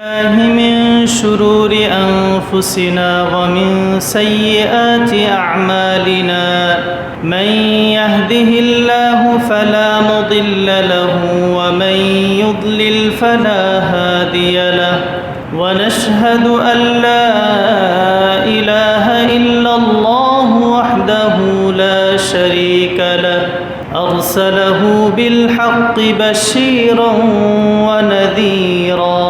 من شرور أنفسنا ومن سيئات أعمالنا. من يهده الله فلا مضل له ومن يضلل فلا هادي له. ونشهد أن لا إله إلا الله وحده لا شريك له. أرسله بالحق بشيرا ونذيرا.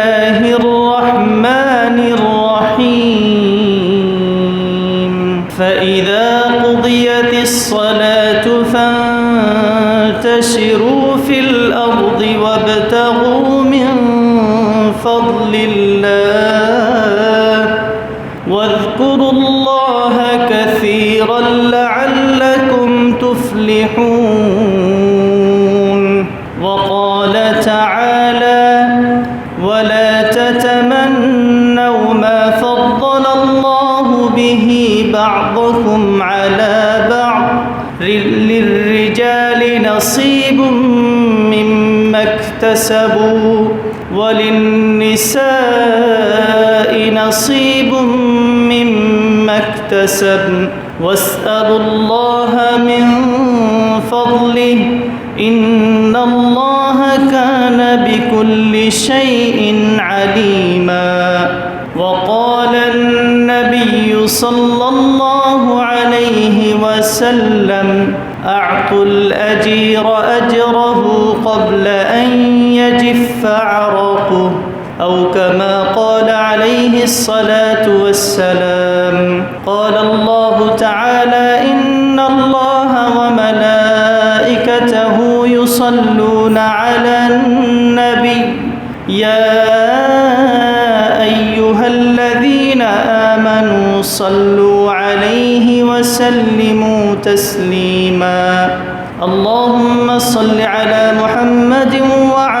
نصيب مما اكتسبوا وللنساء نصيب مما اكتسبن. واسألوا الله من فضله. إن الله كان بكل شيء عليما. وقال النبي صلى الله عليه وسلم أعطوا الأجير يجف عرقه أو كما قال عليه الصلاة والسلام قال الله تعالى إن الله وملائكته يصلون على النبي. يا أيها الذين آمنوا صلوا عليه وسلموا تسليما. اللهم صل على محمد وعلى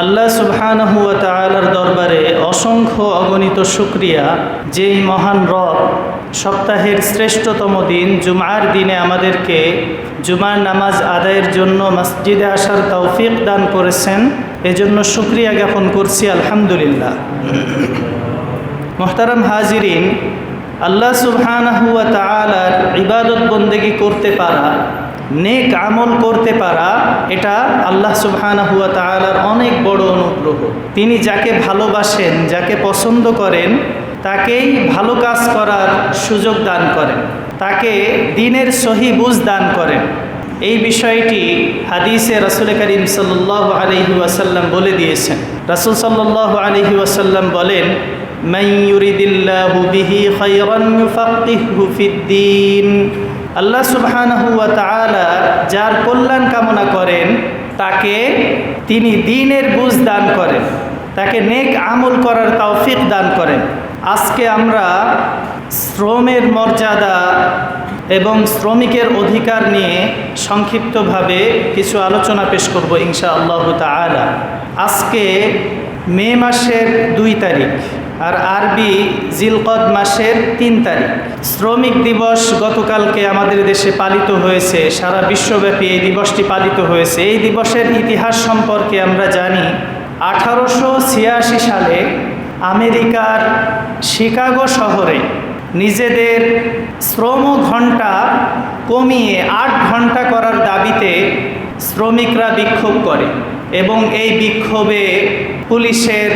আল্লাহ সুবহানাহু ওয়া তাআলার দরবারে অসংখ্য অগণিত শুক্রিয়া। যেই মহান রব সপ্তাহের শ্রেষ্ঠতম দিন, জুমার দিনে আমাদেরকে জুমার নামাজ আদায়ের জন্য মসজিদে আসার তৌফিক দান করেছেন। এজন্য শুক্রিয়া জ্ঞাপন করছি, আলহামদুলিল্লাহ। মোহতারাম হাজিরিন, আল্লাহ সুবহানাহু ওয়া তাআলার ইবাদত বন্দেগি করতে পারা নেক আমল করতে পারা, এটা আল্লাহ সুবহানাহু হুয়া তাআলার অনেক বড় অনুগ্রহ। তিনি যাকে ভালোবাসেন, যাকে পছন্দ করেন, তাকেই ভালো কাজ করার সুযোগ দান করেন। তাকে দিনের সহি বুঝ দান করেন। এই বিষয়টি হাদিসে রাসুল করিম সাল্লাহ আলহি ওয়াসাল্লাম বলে দিয়েছেন। রাসুল সাল্লাহ আলহি ওয়াসাল্লাম বলেন মাইয়ুরিদিল্লাহু বিহি ফিদ্দিন আল্লাহ তাআলা যার কল্যাণ কামনা করেন, তাকে তিনি দিনের বুঝ দান করেন, তাকে নেক আমল করার তৌফিক দান করেন। আজকে আমরা শ্রমের মর্যাদা এবং শ্রমিকের অধিকার নিয়ে সংক্ষিপ্তভাবে কিছু আলোচনা পেশ করব ইনশা আল্লাহ তালা আজকে মে মাসের দুই তারিখ আর আরবি জিলকদ মাসের তিন তারিখ। শ্রমিক দিবস গতকালকে আমাদের দেশে পালিত হয়েছে, সারা বিশ্বব্যাপী এই দিবসটি পালিত হয়েছে। এই দিবসের ইতিহাস সম্পর্কে আমরা জানি, আঠারোশো ছিয়াশি সালে আমেরিকার শিকাগো শহরে নিজেদের শ্রম ঘণ্টা কমিয়ে আট ঘণ্টা করার দাবিতে শ্রমিকরা বিক্ষোভ করে। এবং এই বিক্ষোভে পুলিশের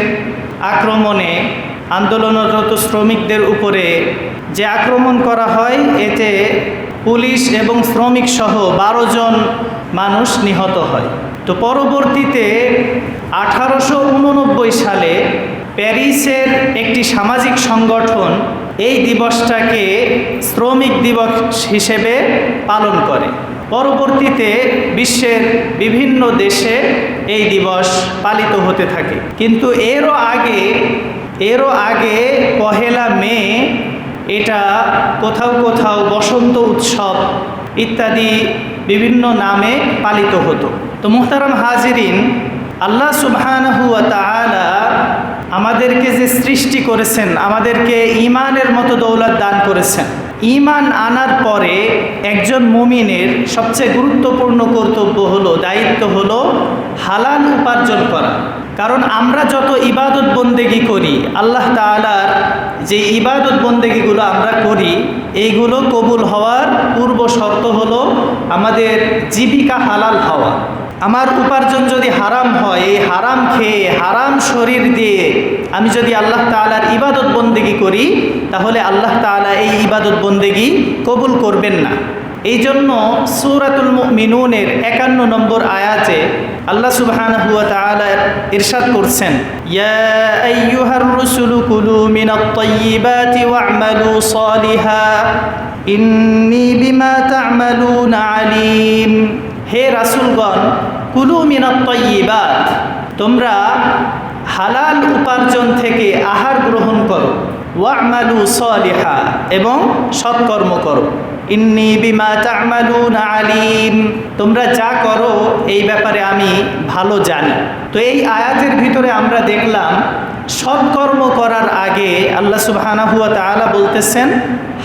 আক্রমণে আন্দোলনরত শ্রমিকদের উপরে যে আক্রমণ করা হয়, এতে পুলিশ এবং শ্রমিক সহ বারো জন মানুষ নিহত হয়। তো পরবর্তীতে আঠারোশো উননব্বই সালে প্যারিসের একটি সামাজিক সংগঠন এই দিবসটাকে শ্রমিক দিবস হিসেবে পালন করে। পরবর্তীতে বিশ্বের বিভিন্ন দেশে এই দিবস পালিত হতে থাকে। কিন্তু এরও আগে এরও আগে পহেলা মে এটা কোথাও কোথাও বসন্ত উৎসব ইত্যাদি বিভিন্ন নামে পালিত হতো। তো মুহতারাম হাজিরিন, আল্লাহ সুবহানাহু ওয়া আমাদেরকে যে সৃষ্টি করেছেন, আমাদেরকে ইমানের মতো দৌলত দান করেছেন। ইমান আনার পরে একজন মুমিনের সবচেয়ে গুরুত্বপূর্ণ কর্তব্য হলো, দায়িত্ব হলো হালাল উপার্জন করা। কারণ আমরা যত ইবাদত বন্দেগি করি, আল্লাহ তালার যে ইবাদত বন্দেগিগুলো আমরা করি, এইগুলো কবুল হওয়ার পূর্ব শর্ত হলো আমাদের জীবিকা হালাল হওয়া। আমার উপার্জন যদি হারাম হয়, এই হারাম খেয়ে, হারাম শরীর দিয়ে আমি যদি আল্লাহ তালার ইবাদত বন্দেগি করি, তাহলে আল্লাহ তালা এই ইবাদত বন্দেগি কবুল করবেন না। এই জন্য সুরাতুল মিনুনের একান্ন নম্বর আয়াতে আল্লাহ সুবহান ওয়া তাআলা ইরশাদ করছেন, ইয়া কুলু বিমা তা'মালুনা আলিম। হে রাসুলগণ, কুলু মিনাত তাইয়্যিবাত তোমরা হালাল উপার্জন থেকে আহার গ্রহণ করো ওয়া ওয়া'মালু সালিহা, এবং সৎকর্ম করো। ইন্নি বিমা তা'মালুনা আলিম। তোমরা যা করো, এই ব্যাপারে আমি ভালো জানি। তো এই আয়াতের ভিতরে আমরা দেখলাম সৎকর্ম করার আগে আল্লাহ সুবহানাহু ওয়া তাআলা বলতেছেন,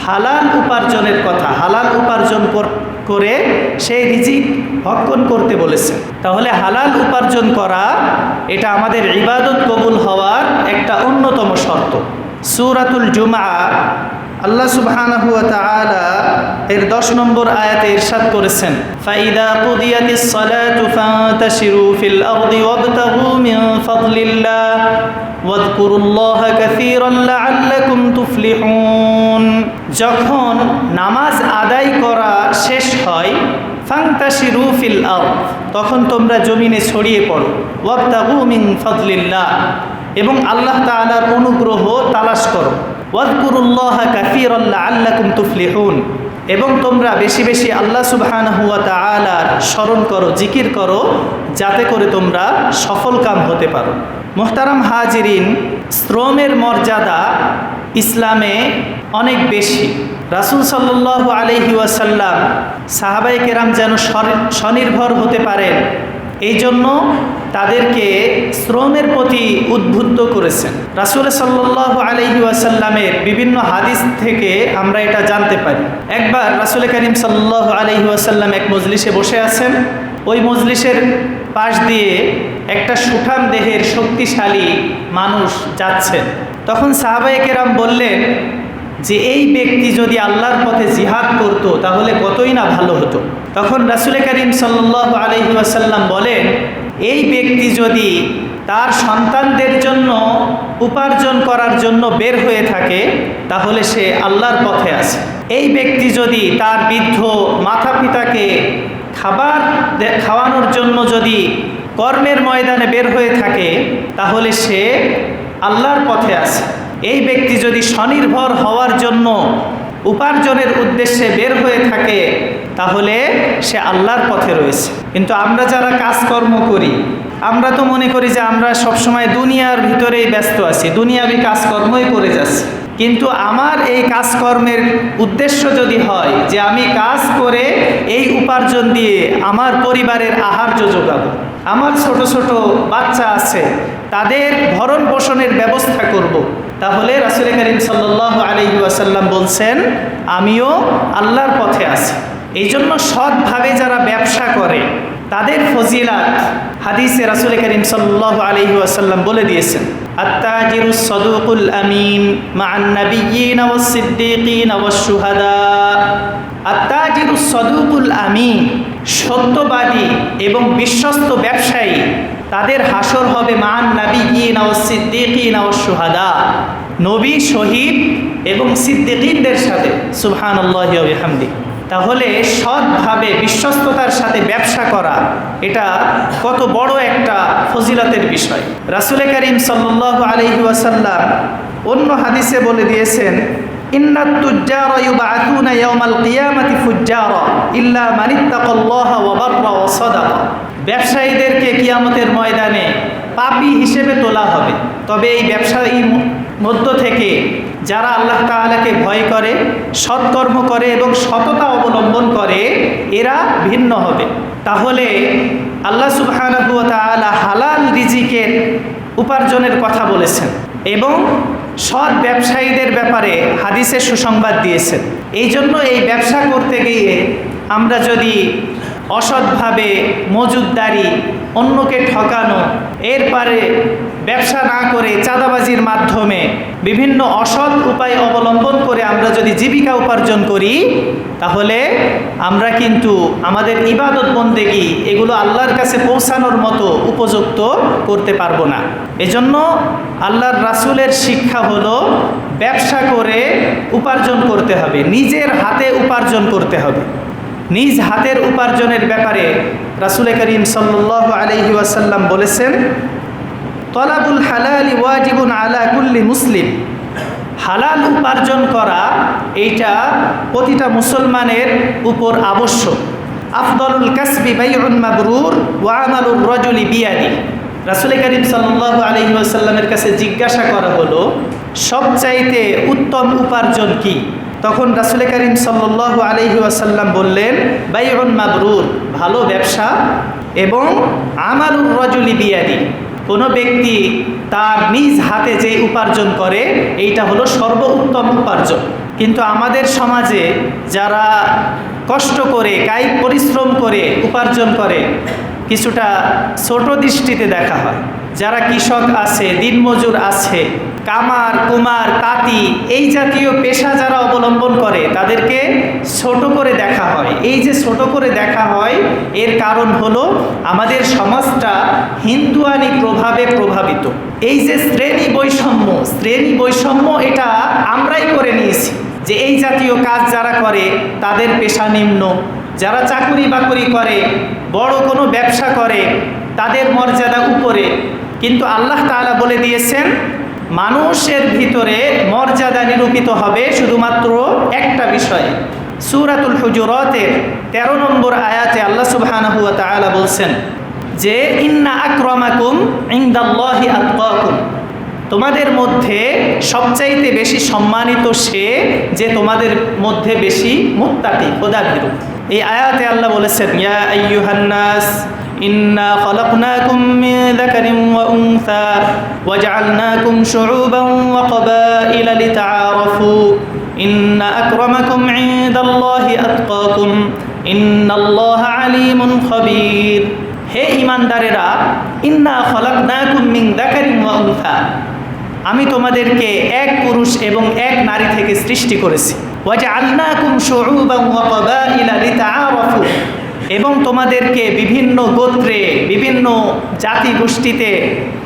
হালাল উপার্জনের কথা, হালাল উপার্জন করে সেই রিজিক ভক্ষণ করতে বলেছেন। তাহলে হালাল উপার্জন করা, এটা আমাদের ইবাদত কবুল হওয়ার একটা অন্যতম শর্ত। সুরাতুল জুমা আল্লাহ তাআলা এর 10 নম্বর আয়াতে ইরশাদ করেছেন, ফাইদা কুদিয়াতিস সালাতু ফান্তাশিরু ফিল আরদি ওয়াবতাগু মিন ফাদলিল্লাহ ওয়াযকুরুল্লাহা কাসীরান লাআল্লাকুম তুফলিহুন। যখন নামাজ আদায় করা শেষ হয়, ফান্তাশিরু ফিল আরদ তখন তোমরা জমিনে ছড়িয়ে পড়ো, ওয়াবতাগু মিন ফাদলিল্লাহ। এবং আল্লাহ তাআলার অনুগ্রহ তালাশ করো। ওয়াদকুরুল্লাহ কাফিরাল্লাহ আল্লাকুম তুফলিহুন। এবং তোমরা বেশি বেশি আল্লাহ সুবহানাহু ওয়া তাআলার স্মরণ করো, জিকির করো, যাতে করে তোমরা সফল কাম হতে পারো। মোহতারাম হাজিরিন, শ্রমের মর্যাদা ইসলামে অনেক বেশি। রাসুল সাল্লাহ আলহি ওয়াসাল্লাম সাহাবাই কেরাম যেন স্বনির্ভর হতে পারেন। এই জন্য তাদেরকে শ্রমের প্রতি উদ্বুদ্ধ করেছেন। রাসুল সাল্লাহ আলহি ওয়াসাল্লামের বিভিন্ন হাদিস থেকে আমরা এটা জানতে পারি। একবার রাসুল করিম সাল্লাহ আলহি ওয়াসাল্লাম এক মজলিসে বসে আছেন। ওই মজলিসের পাশ দিয়ে একটা সুঠাম দেহের শক্তিশালী মানুষ যাচ্ছেন। তখন সাহাবাই কেরাম বললেন যে এই ব্যক্তি যদি আল্লাহর পথে জিহাদ করত, তাহলে কতই না ভালো হতো? তখন রাসুল করিম সাল্লাহ আলহি আসাল্লাম বলেন, এই ব্যক্তি যদি তার সন্তানদের জন্য উপার্জন করার জন্য বের হয়ে থাকে, তাহলে সে আল্লাহর পথে আছে। এই ব্যক্তি যদি তার বৃদ্ধ মাতা পিতাকে খাবার খাওয়ানোর জন্য যদি কর্মের ময়দানে বের হয়ে থাকে, তাহলে সে আল্লাহর পথে আছে। এই ব্যক্তি যদি স্বনির্ভর হওয়ার জন্য উপার্জনের উদ্দেশ্যে বের হয়ে থাকে, তাহলে সে আল্লাহর পথে রয়েছে। কিন্তু আমরা যারা কাজকর্ম করি, আমরা তো মনে করি যে আমরা সবসময় দুনিয়ার ভিতরেই ব্যস্ত আছি, দুনিয়াবি কাজকর্মই করে যাচ্ছি। কিন্তু আমার এই কাজকর্মের উদ্দেশ্য যদি হয় যে আমি কাজ করে এই উপার্জন দিয়ে আমার পরিবারের আহার্য যোগাবো, আমার ছোট ছোট বাচ্চা আছে, তাদের ভরণ পোষণের ব্যবস্থা করব। তাহলে রাসুল করিম সাল্লাহ আলহি আসাল্লাম বলছেন, আমিও আল্লাহর পথে আছি এই জন্য সৎভাবে যারা ব্যবসা করে তাদের ফজিলাত হাদিসে রাসুল করিম সাল্লাহ আলহি আসাল্লাম বলে দিয়েছেন التاجر الصدوق الأمين مع النبيين والصديقين والشهداء التاجر الصدوق الأمين সত্যবাদী এবং বিশ্বস্ত ব্যবসায়ী তাদের হাসর হবে মান নাবি সিদ্দিকিন সুহাদা নবী শহীদ এবং সিদ্দিকিনদের সাথে সুবহান হামদি তাহলে সৎভাবে বিশ্বস্ততার সাথে ব্যবসা করা, এটা কত বড় একটা ফজিলতের বিষয়। রাসুল করিম সাল্লাহ আলহি ওয়াসাল্লাম অন্য হাদিসে বলে দিয়েছেন ব্যবসায়ীদেরকে কিয়ামতের ময়দানে পাপি হিসেবে তোলা হবে। তবে এই ব্যবসায়ী মধ্য থেকে যারা আল্লাহ তাআলাকে ভয় করে, সৎকর্ম করে এবং সততা অবলম্বন করে, এরা ভিন্ন হবে। তাহলে আল্লাহ সুবহানাহু ওয়া তাআলা হালাল রিজিকের উপার্জনের কথা বলেছেন এবং সৎ ব্যবসায়ীদের ব্যাপারে হাদিসে সুসংবাদ দিয়েছেন। এই জন্য এই ব্যবসা করতে গিয়ে আমরা যদি অসৎভাবে মজুদদারি, অন্যকে ঠকানো, এরপরে ব্যবসা না করে চাঁদাবাজির মাধ্যমে বিভিন্ন অসৎ উপায় অবলম্বন করে আমরা যদি জীবিকা উপার্জন করি, তাহলে আমরা কিন্তু আমাদের ইবাদত বন্দেগি এগুলো আল্লাহর কাছে পৌঁছানোর মতো উপযুক্ত করতে পারব না। এজন্য আল্লাহর রাসূলের শিক্ষা হলো ব্যবসা করে উপার্জন করতে হবে, নিজের হাতে উপার্জন করতে হবে। নিজ হাতের উপার্জনের ব্যাপারে রাসুল করিম সাল্লাহ আলহি ওয়াসাল্লাম বলেছেন তলাবুল হালালি ওয়াজিবুন আলা কুল্লি মুসলিম। হালাল উপার্জন করা এইটা প্রতিটা মুসলমানের উপর আবশ্যক। আফদলুল কাসবি বাইউন মাবরুর ওয়ামালুর রজুলি বিয়াদি। রাসুল করিম সাল্লাহ আলহি ওয়াসাল্লামের কাছে জিজ্ঞাসা করা হলো, সবচাইতে উত্তম উপার্জন কি? তখন রাসুল করিম সাল্লাহ আলহি ওয়াসাল্লাম বললেন, বাইউন মাবরুর, ভালো ব্যবসা এবং আমালুর রজুলি বিয়াদি। কোনো ব্যক্তি তার নিজ হাতে যে উপার্জন করে, এইটা হলো সর্বোত্তম উপার্জন। কিন্তু আমাদের সমাজে যারা কষ্ট করে, কায়িক পরিশ্রম করে উপার্জন করে, কিছুটা ছোট দৃষ্টিতে দেখা হয়। যারা কৃষক আছে, দিনমজুর আছে কামার, কুমার, তাঁতি এই জাতীয় পেশা যারা অবলম্বন করে, তাদেরকে ছোট করে দেখা হয়। এই যে ছোট করে দেখা হয়, এর কারণ হলো আমাদের সমাজটা হিন্দুয়ানি প্রভাবে প্রভাবিত। এই যে শ্রেণি বৈষম্য শ্রেণি বৈষম্য এটা আমরাই করে নিয়েছি। যে এই জাতীয় কাজ যারা করে, তাদের পেশা নিম্ন। যারা চাকুরি বাকুরি করে, বড় কোনো ব্যবসা করে, তাদের মর্যাদা উপরে। কিন্তু আল্লাহ তাআলা বলে দিয়েছেন মানুষের ভিতরে মর্যাদা নিরূপিত হবে শুধুমাত্র একটা বিষয়ে। সূরাতুল হুজুরাতের তেরো নম্বর আয়াতে আল্লাহ তাআলা বলছেন যে, ইন্না আক্রমাকুম ইনদাল্লাহি আতকাকুম। তোমাদের মধ্যে সবচাইতে বেশি সম্মানিত সে যে তোমাদের মধ্যে বেশি মুত্তাকি খোদাভীরু এই আয়াতে আল্লাহ বলেছেন, ইয়া আইয়ুহান ইন্না খলাকনাকুম মিন যাকারিন ওয়া উনসা ওয়াজআলনাকুম শুউবান ওয়া ক্বাবাইলা লিতাআরাফু। ইন্না আকরামাকুম ইনদাল্লাহি আতকাকুম। ইন্নাল্লাহা আলিমুন খবীর। হে ইমানদারেরা ইন্না খলাকনাকুম মিন যাকারিন ওয়া উনসা। আমি তোমাদেরকে এক পুরুষ এবং এক নারী থেকে সৃষ্টি করেছি। ওয়াজে আল্লাকুম শুউবান ওয়া ক্বাবাইলা লিতাআরাফু। এবং তোমাদেরকে বিভিন্ন গোত্রে, বিভিন্ন জাতি গোষ্ঠীতে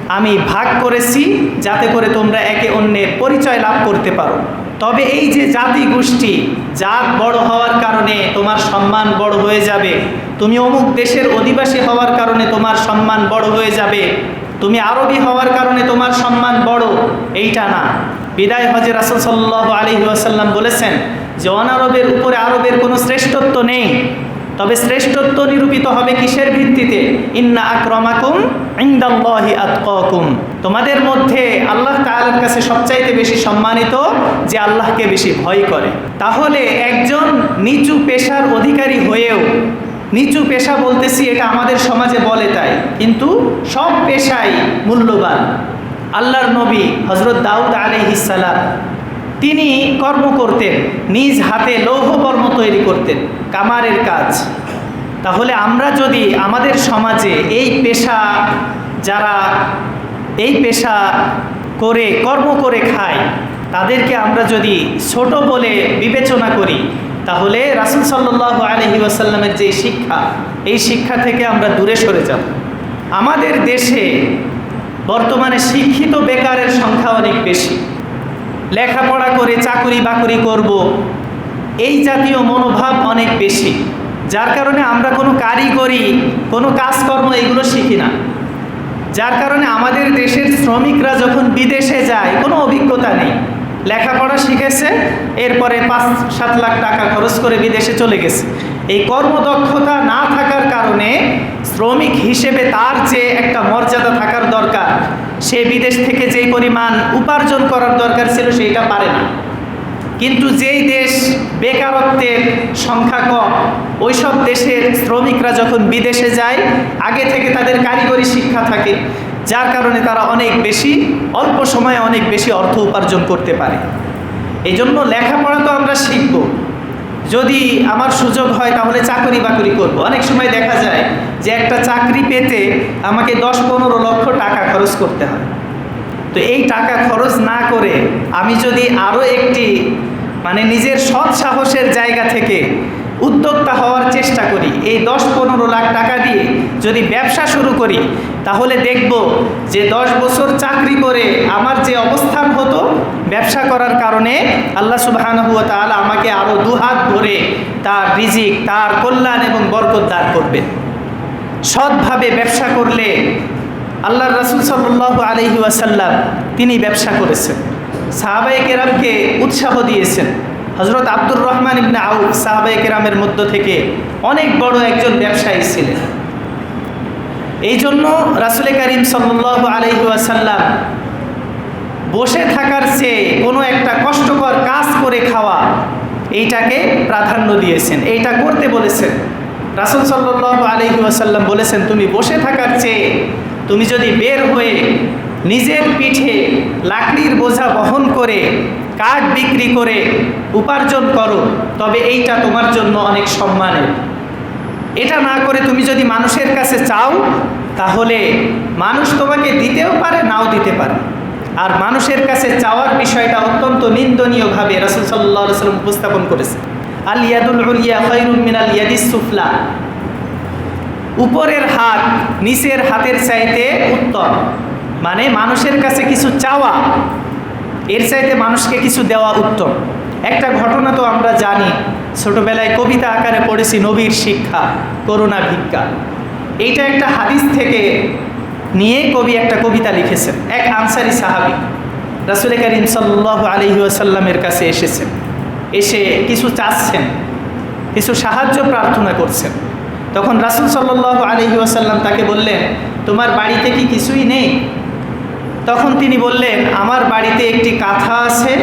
আমি ভাগ করেছি যাতে করে তোমরা একে অন্যের পরিচয় লাভ করতে পারো। তবে এই যে জাতি গোষ্ঠী জাত বড় হওয়ার কারণে তোমার সম্মান বড় হয়ে যাবে। তুমি অমুক দেশের অধিবাসী হওয়ার কারণে তোমার সম্মান বড় হয়ে যাবে। তুমি আরবি হওয়ার কারণে তোমার সম্মান বড়। এইটা না। বিদায় হজে রাসুল সাল্লাহ আলী ওয়াসাল্লাম বলেছেন যে, অনারবের উপরে আরবের কোনো শ্রেষ্ঠত্ব নেই। তবে শ্রেষ্ঠত্ব নিরূপিত হবে কিসের ভিত্তিতে? ইন্না আক্রমাকুম ইন্দাল্লাহি আতকাকুম। তোমাদের মধ্যে আল্লাহ তাআলার কাছে সবচাইতে বেশি সম্মানিত যে আল্লাহকে বেশি ভয় করে। তাহলে একজন নিচু পেশার অধিকারী হয়েও, নিচু পেশা বলতেছি এটা আমাদের সমাজে বলে তাই, কিন্তু সব পেশাই মূল্যবান। আল্লাহর নবী হজরত দাউদ আলাইহিসালাম তিনি কর্ম করতেন, নিজ হাতে লৌহ কর্ম তৈরি করতেন, কামারের কাজ। তাহলে আমরা যদি আমাদের সমাজে এই পেশা যারা, এই পেশা করে, কর্ম করে খায়, তাদেরকে আমরা যদি ছোট বলে বিবেচনা করি, তাহলে রাসুল সাল্লাহ আলহি ওয়াসাল্লামের যে শিক্ষা, এই শিক্ষা থেকে আমরা দূরে সরে যাব। আমাদের দেশে বর্তমানে শিক্ষিত বেকারের সংখ্যা অনেক বেশি। লেখাপড়া করে চাকুরি বাকরি করব। এই জাতীয় মনোভাব অনেক বেশি, যার কারণে আমরা কোনো কারিগরি কোনো কাজকর্ম এগুলো শিখি না। যার কারণে আমাদের দেশের শ্রমিকরা যখন বিদেশে যায়, কোনো অভিজ্ঞতা নেই। লেখাপড়া শিখেছে, এরপরে পাঁচ, সাত লাখ টাকা খরচ করে বিদেশে চলে গেছে। এই কর্মদক্ষতা না থাকার কারণে শ্রমিক হিসেবে তার যে একটা মর্যাদা থাকার দরকার। সে বিদেশ থেকে যেই পরিমাণ উপার্জন করার দরকার ছিল সেইটা পারে না। কিন্তু যেই দেশ বেকারত্বের সংখ্যা কম, ওইসব দেশের শ্রমিকরা যখন বিদেশে যায়, আগে থেকে তাদের কারিগরি শিক্ষা থাকে, যার কারণে তারা অনেক বেশি, অল্প সময়ে অনেক বেশি অর্থ উপার্জন করতে পারে। এই জন্য লেখাপড়া তো আমরা শিখব। যদি আমার সুযোগ হয় তাহলে চাকরি বাকরি করব। অনেক সময় দেখা যায় যে একটা চাকরি পেতে আমাকে দশ পনেরো লক্ষ টাকা খরচ করতে হয়। তো এই টাকা খরচ না করে আমি যদি আরও একটি মানে নিজের সৎ সাহসের জায়গা থেকে উদ্যোক্তা হওয়ার চেষ্টা করি। এই দশ পনেরো লাখ টাকা দিয়ে যদি ব্যবসা শুরু করি, তাহলে দেখব যে দশ বছর চাকরি করে আমার যে অবস্থান হতো, ব্যবসা করার কারণে আল্লাহ সুবাহানহুয়া তাআলা আমাকে আরও দুহাত ভরে তার রিজিক, তার কল্যাণ এবং বরকত দান করবে। সৎভাবে ব্যবসা করলে আল্লাহ রসুল সাল্লাহ আলহি ওয়াসাল্লাম তিনি ব্যবসা করেছেন। সাহাবাই কেরামকে উৎসাহ দিয়েছেন। হজরত আব্দুর রহমান ইবনে আউফ সাহাবাই কেরামের মধ্য থেকে অনেক বড় একজন ব্যবসায়ী ছিলেন। এই জন্য রাসুল করিম সাল্লাহ আলহি ওয়াসাল্লাম বসে থাকার চেয়ে কোনো একটা কষ্টকর কাজ করে খাওয়া এইটাকে প্রাধান্য দিয়েছেন। এইটা করতে বলেছেন। রাসুল সাল্লাহ আলহি ওয়াসাল্লাম বলেছেন, তুমি বসে থাকার চেয়ে তুমি যদি বের হয়ে নিজের পিঠে লাকড়ির বোঝা বহন করে, কাঠ বিক্রি করে উপার্জন করো, তবে এইটা তোমার জন্য অনেক সম্মানের। এটা না করে তুমি যদি মানুষের কাছে চাও, তাহলে মানুষ তোমাকে দিতেও পারে, নাও দিতে পারে। আর মানুষের কাছে চাওয়ার বিষয়টা অত্যন্ত নিন্দনীয়ভাবে রাসুল সাল্লাহ সাল্লাম উপস্থাপন করেছে আল ইয়াদুল উলিয়া খৈরুল মিনাল ইয়াদিস সুফলা। উপরের হাত নিচের হাতের চাইতে উত্তম। মানে মানুষের কাছে কিছু চাওয়া, এর চাইতে মানুষকে কিছু দেওয়া উত্তম। একটা ঘটনা তো আমরা জানি, ছোটবেলায় কবিতা আকারে পড়েছি নবীর শিক্ষা, করুণা ভিক্ষা। এইটা একটা হাদিস থেকে নিয়ে কবি একটা কবিতা লিখেছেন, এক আনসারি সাহাবি, রাসুল করিম সাল্লাহ আলহি আসাল্লামের কাছে এসেছেন। এসে কিছু চাচ্ছেন, কিছু সাহায্য প্রার্থনা করছেন। তখন রাসুল সাল্লাহ আলহি আসাল্লাম তাকে বললেন, তোমার বাড়িতে কি কিছুই নেই? তখন তিনি বললেন, আমার বাড়িতে একটি কাঁথা আছে,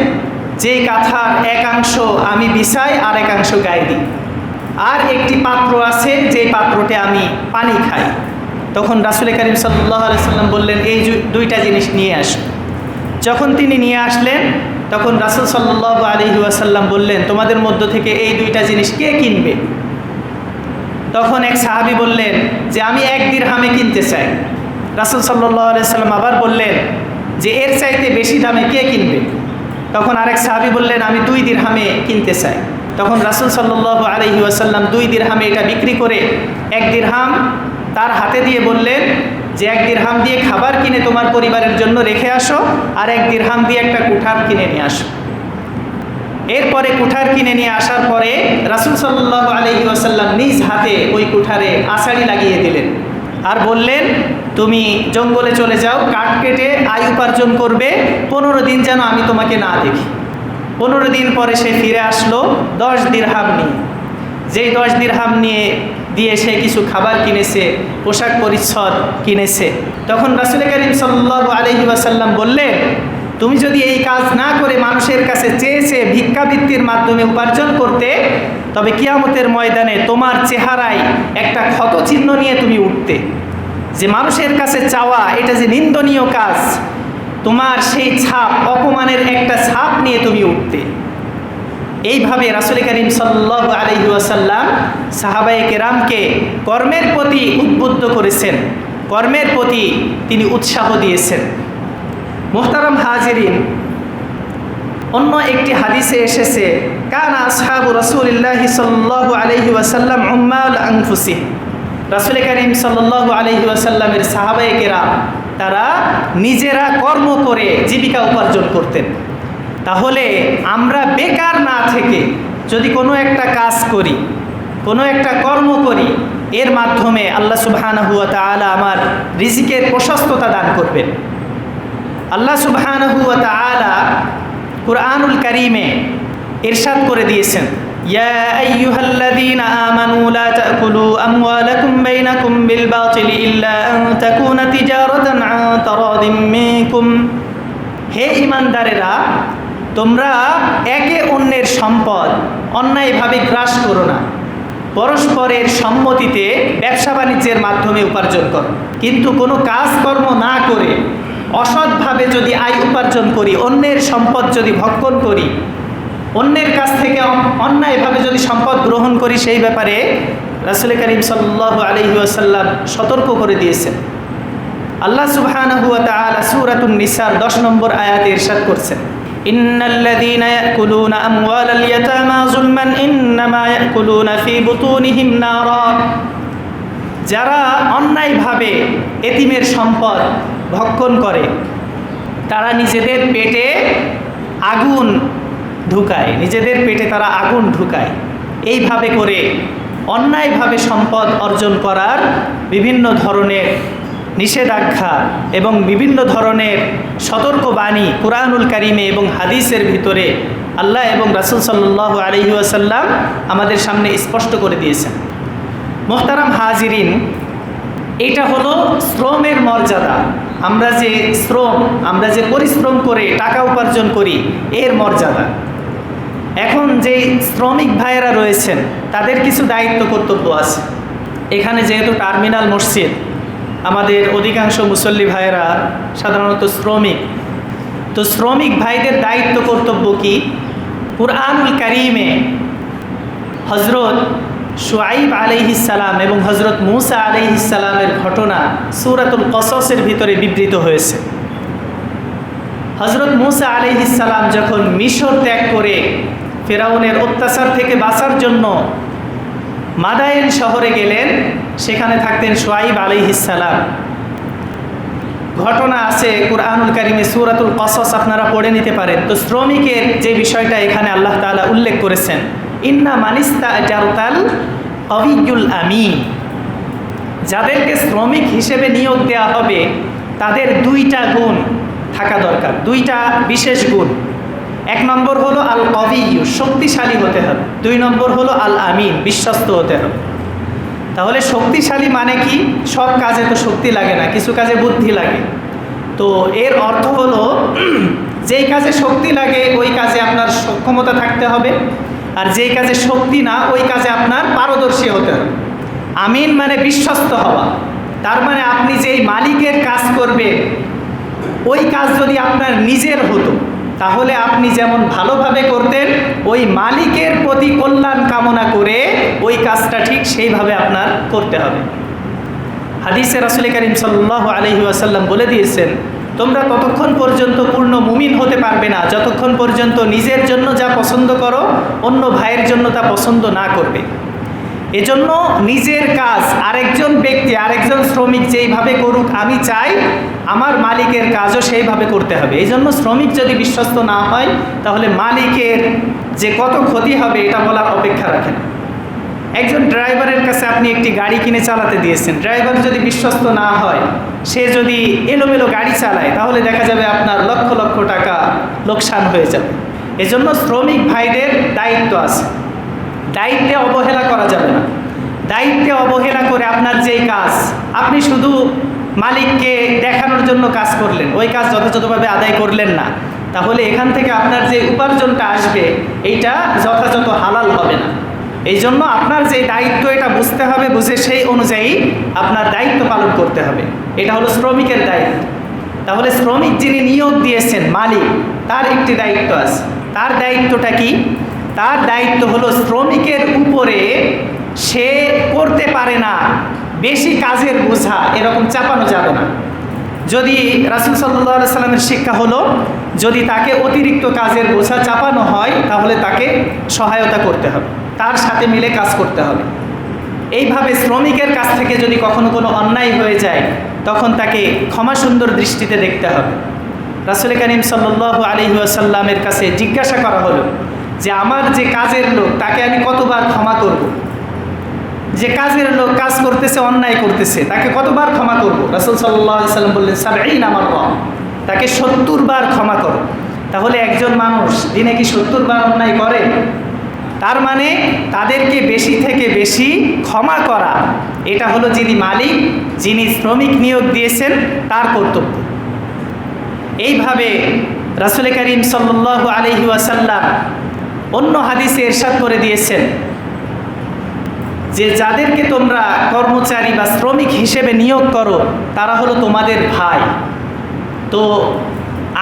যেই কাঁথার একাংশ আমি বিছাই আর একাংশ গায়ে দিই। আর একটি পাত্র আছে যে পাত্রতে আমি পানি খাই। তখন রাসুল করিম সাল্লাহ সাল্লাম বললেন, এই দুইটা জিনিস নিয়ে আস। যখন তিনি নিয়ে আসলেন, তখন রাসুল সাল্লাহ আলহি আসাল্লাম বললেন, তোমাদের মধ্য থেকে এই দুইটা জিনিস কে কিনবে? তখন এক সাহাবি বললেন, যে আমি এক দিরহামে কিনতে চাই। রাসুল সাল্লাম আবার বললেন যে এর চাইতে বেশি দামে কে কিনবে? তখন আরেক সাহাবি বললেন, আমি দুই দিরহামে কিনতে চাই। তখন রাসুল সাল্লাহ আলহি আসাল্লাম দুই দিরহামে এটা বিক্রি করে এক দিরহাম তার হাতে দিয়ে বললেন যে, এক দিরহাম দিয়ে খাবার কিনে তোমার পরিবারের জন্য রেখে আসো আর এক দিরহাম দিয়ে একটা কুঠার কিনে নিয়ে আসো। এরপরে কুঠার কিনে নিয়ে আসার পরে রাসুল সাল্লাহ আলহি আসাল্লাম নিজ হাতে ওই কুঠারে আষাড়ি লাগিয়ে দিলেন আর বললেন তুমি জঙ্গলে চলে যাও, কাঠ কেটে আয় উপার্জন করবে, পনেরো দিন যেন আমি তোমাকে না দেখি। পনেরো দিন পরে সে ফিরে আসলো, দশ দিরহাম নিয়ে। যেই দশ দিরহাম নিয়ে, দিয়ে সে কিছু খাবার কিনেছে, পোশাক পরিচ্ছদ কিনেছে। তখন রাসুল করিম সাল্লাহ আলহি আসাল্লাম বললেন, তুমি যদি এই কাজ না করে মানুষের কাছে চেয়েছে ভিক্ষাবৃত্তির মাধ্যমে উপার্জন করতে, তবে কিয়ামতের ময়দানে তোমার চেহারায় একটা ক্ষত চিহ্ন নিয়ে তুমি উঠতে। যে মানুষের কাছে চাওয়া, এটা যে নিন্দনীয় কাজ, তোমার সেই ছাপ, অপমানের একটা ছাপ নিয়ে তুমি উঠতে। এইভাবে রাসুল করিম সাল্লাহ আলহি আসাল্লাম সাহাবাই কেরামকে কর্মের প্রতি উদ্বুদ্ধ করেছেন। কর্মের প্রতি তিনি উৎসাহ দিয়েছেন। মোহতারাম হাজিরিন, অন্য একটি হাদিসে এসেছে, কানা আসহাবু রসুলিল্লাহ সাল্লাহ আলহি ওয়াসাল্লাম উম্মাউল আংফুসি রাসুল করিম সাল্লাহ আলহি আসাল্লামের সাহাবাহিকেরা তারা নিজেরা কর্ম করে জীবিকা উপার্জন করতেন। তাহলে আমরা বেকার না থেকে যদি কোনো একটা কাজ করি, কোনো একটা কর্ম করি, এর মাধ্যমে আল্লাহ সুবহানাহু ওয়া তাআলা আমার রিজিকের প্রশস্ততা দান করবেন। আল্লাহ সুবহানাহু ওয়া তাআলা কুরআনুল কারীমে এরশাদ করে দিয়েছেন। ইয়া আইয়ুহাল্লাযীনা আমানু লা তাকুলু আমওয়ালাকুম বাইনাকুম বিল বাতিল ইল্লা আন তাকুনা তিজারাতান আন তারাদিম মিনকুম। হে ঈমানদারেরা, তোমরা একে অন্যের সম্পদ অন্যায়ভাবে গ্রাস করো না। পরস্পরের সম্মতিতে ব্যবসা বাণিজ্যের মাধ্যমে উপার্জন করো। কিন্তু কোনো কাজকর্ম না করে অসৎভাবে যদি আয় উপার্জন করি, অন্যের সম্পদ যদি ভক্ষণ করি অন্যের কাছ থেকে অন্যায়ভাবে যদি সম্পদ গ্রহণ করি, সেই ব্যাপারে রাসুল করিম সাল্লাহ আলহি আসাল্লাম সতর্ক করে দিয়েছেন। আল্লাহ সূরাতুন নিসার 10 নম্বর আয়াতে ইরশাদ করছেন। ইন্নাল্লাযীনা ইয়াকুলুনা আমওয়ালাল ইয়াতামা যুলমান ইন্নামা ইয়াকুলুনা ফি বুতুনিহিম নারা। যারা অন্যায়ভাবে এতিমের সম্পদ ভক্ষণ করে, তারা নিজেদের পেটে আগুন ঢুকায়, নিজেদের পেটে তারা আগুন ঢুকায়। এইভাবে করে অন্যায়ভাবে সম্পদ অর্জন করার বিভিন্ন ধরনের নিষেধাজ্ঞা এবং বিভিন্ন ধরনের সতর্কবাণী কোরআনুল কারিমে এবং হাদিসের ভিতরে আল্লাহ এবং রাসুল সাল্লাহ আলহি আসাল্লাম আমাদের সামনে স্পষ্ট করে দিয়েছেন। মোহতারাম হাজিরিন, এটা হলো শ্রমের মর্যাদা। আমরা যে শ্রম, আমরা যে পরিশ্রম করে টাকা উপার্জন করি, এর মর্যাদা। এখন যেই শ্রমিক ভাইয়েরা রয়েছেন, তাদের কিছু দায়িত্ব কর্তব্য আছে। এখানে যেহেতু টার্মিনাল মসজিদ, আমাদের অধিকাংশ মুসল্লি ভাইয়েরা সাধারণত শ্রমিক। তো শ্রমিক ভাইদের দায়িত্ব কর্তব্য কি? কুরআনুল কারিমে হজরত শুয়াইব আলাইহিসালাম এবং হজরত মুসা আলাইহিসালামের ঘটনা সুরাতুল কসসের ভিতরে বিবৃত হয়েছে। হজরত মুসা আলাইহিসালাম যখন মিশর ত্যাগ করে ফেরাউনের অত্যাচার থেকে বাঁচার জন্য মাদায়েন শহরে গেলেন, সেখানে থাকতেন সোয়াইব আলাইহিসালাম ঘটনা আছে কুরআনুল কারিমে সুরাতুল কসস, আপনারা পড়ে নিতে পারেন। তো শ্রমিকের যে বিষয়টা এখানে আল্লাহ তাআলা উল্লেখ করেছেন, ইন্না মানিস্তা জারতাল অবিজুল আমি যাদেরকে শ্রমিক হিসেবে নিয়োগ দেওয়া হবে, তাদের দুইটা গুণ থাকা দরকার, দুইটা বিশেষ গুণ। এক নম্বর হলো আল কবিউ শক্তিশালী হতে হবে। দুই নম্বর হলো আল আমিন বিশ্বস্ত হতে হবে। তাহলে শক্তিশালী মানে কি? সব কাজে তো শক্তি লাগে না, কিছু কাজে বুদ্ধি লাগে। তো এর অর্থ হলো, যেই কাজে শক্তি লাগে, ওই কাজে আপনার সক্ষমতা থাকতে হবে। আর যেই কাজে শক্তি না, ওই কাজে আপনার পারদর্শী হতে হবে। আমিন মানে বিশ্বস্ত হওয়া। তার মানে আপনি যেই মালিকের কাজ করবেন, ওই কাজ যদি আপনার নিজের হতো তাহলে আপনি যেমন ভালোভাবে করতেন, ওই মালিকের প্রতি কল্যাণ কামনা করে ওই কাজটা ঠিক সেইভাবে আপনার করতে হবে। হাদিসে রাসুল করিম সাল্লাহ আলহি আসাল্লাম বলে দিয়েছেন, তোমরা ততক্ষণ পর্যন্ত পূর্ণ মুমিন হতে পারবে না। যতক্ষণ পর্যন্ত নিজের জন্য যা পছন্দ করো, অন্য ভাইয়ের জন্য তা পছন্দ না করবে। এজন্য নিজের কাজ, আরেকজন ব্যক্তি, আরেকজন শ্রমিক যেইভাবে করুক, আমি চাই আমার মালিকের কাজও সেইভাবে করতে হবে। এই জন্য শ্রমিক যদি বিশ্বস্ত না হয়, তাহলে মালিকের যে কত ক্ষতি হবে, এটা বলার অপেক্ষা রাখেন। একজন ড্রাইভারের কাছে আপনি একটি গাড়ি কিনে চালাতে দিয়েছেন, ড্রাইভার যদি বিশ্বস্ত না হয়, সে যদি এলোমেলো গাড়ি চালায়, তাহলে দেখা যাবে আপনার লক্ষ লক্ষ টাকা লোকসান হয়ে যাবে। এজন্য শ্রমিক ভাইদের দায়িত্ব আছে। দায়িত্বে অবহেলা করা যাবে না। দায়িত্বে অবহেলা করে আপনার যেই কাজ, আপনি শুধু মালিককে দেখানোর জন্য কাজ করলেন, ওই কাজ যথাযথভাবে আদায় করলেন না। তাহলে এখান থেকে আপনার যে উপার্জনটা আসবে, এইটা যথাযথ হালাল হবে না। এই জন্য আপনার যে দায়িত্ব, এটা বুঝতে হবে, বুঝে সেই অনুযায়ী আপনার দায়িত্ব পালন করতে হবে। এটা হলো শ্রমিকের দায়িত্ব। তাহলে শ্রমিক যিনি নিয়োগ দিয়েছেন, মালিক, তার একটি দায়িত্ব আছে। তার দায়িত্বটা কি? তার দায়িত্ব হলো শ্রমিকের উপরে সে করতে পারে না, বেশি কাজের বোঝা, এরকম চাপানো যাবে না। যদি রাসুল সাল্লাহ সাল্লামের শিক্ষা হলো, যদি তাকে অতিরিক্ত কাজের বোঝা চাপানো হয়, তাহলে তাকে সহায়তা করতে হবে, তার সাথে মিলে কাজ করতে হবে। এইভাবে শ্রমিকের কাছ থেকে যদি কখনো কোনো অন্যায় হয়ে যায়, তখন তাকে ক্ষমা সুন্দর দৃষ্টিতে দেখতে হবে। রাসুল করিম সাল্লাহ আলী আসাল্লামের কাছে জিজ্ঞাসা করা হলো যে আমার যে কাজের লোক, তাকে আমি কতবার ক্ষমা করব। যে কাজের লোক কাজ করতেছে, অন্যায় করতেছে, তাকে কতবার ক্ষমা করব? রাসুল সাল্লাম বললেন সাবেই আমার রব তাকে সত্তর বার ক্ষমা করো। তাহলে একজন মানুষ দিনে কি সত্তর বার অন্যায় করে? তার মানে তাদেরকে বেশি থেকে বেশি ক্ষমা করা, এটা হলো যিনি মালিক, যিনি শ্রমিক নিয়োগ দিয়েছেন, তার কর্তব্য। এইভাবে রাসুল করিম সাল্লাহ আলহি ওয়াসাল্লাম অন্য হাদিসে এরশাদ করে দিয়েছেন যে যাদেরকে তোমরা কর্মচারী বা শ্রমিক হিসেবে নিয়োগ করো, তারা হলো তোমাদের ভাই। তো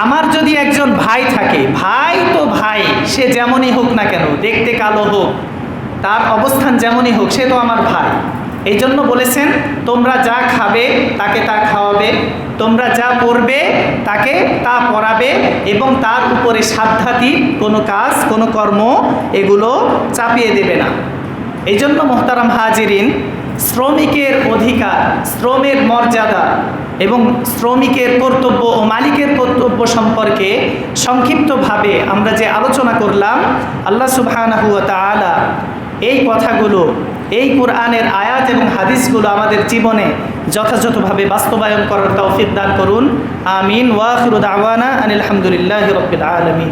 আমার যদি একজন ভাই থাকে, ভাই তো ভাই, সে যেমনই হোক না কেন, দেখতে কালো হোক, তার অবস্থান যেমনই হোক, সে তো আমার ভাই। এই জন্য বলেছেন, তোমরা যা খাবে তাকে তা খাওয়াবে, তোমরা যা পড়বে তাকে তা পড়াবে এবং তার উপরে সাধ্যাতি, কোনো কাজ, কোনো কর্ম এগুলো চাপিয়ে দেবে না। এই জন্য মোহতারাম হাজিরিন, শ্রমিকের অধিকার, শ্রমের মর্যাদা এবং শ্রমিকের কর্তব্য ও মালিকের কর্তব্য সম্পর্কে সংক্ষিপ্তভাবে আমরা যে আলোচনা করলাম, আল্লাহ ওয়া এই কথাগুলো এই কোরআনের আয়াত এবং হাদিসগুলো আমাদের জীবনে যথাযথভাবে বাস্তবায়ন করার তৌফিক দান করুন। আমিন। ওয়াখিরুদ আওয়ানা আনিল আলহামদুলিল্লাহ রবিল আলামিন।